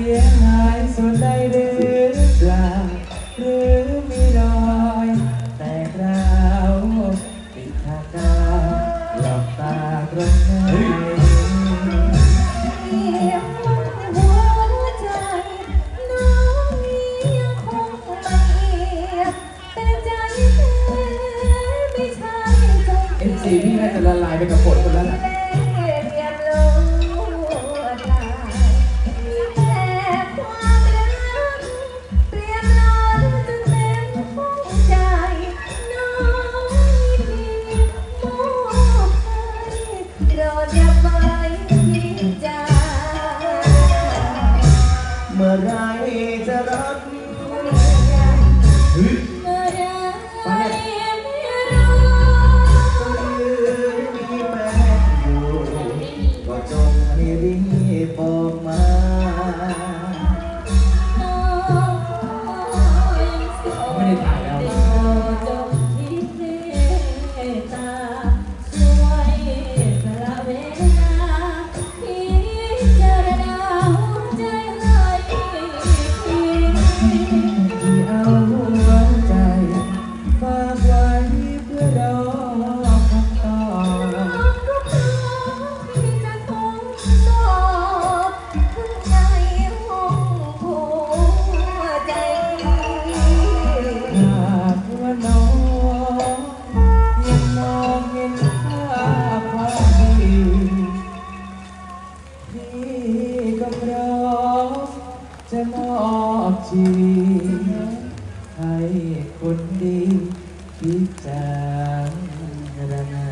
สียหายส่วนใดหรือเปล่าหรือมีรอยแตกราวปิดทางกาหลับตาตรงไหน เอ็มซีพี่น่าจะละลายไปกับฝนหมดแล้วล่ะ Ahmad. จะมอบชีวิตให้คนดีพิจารณา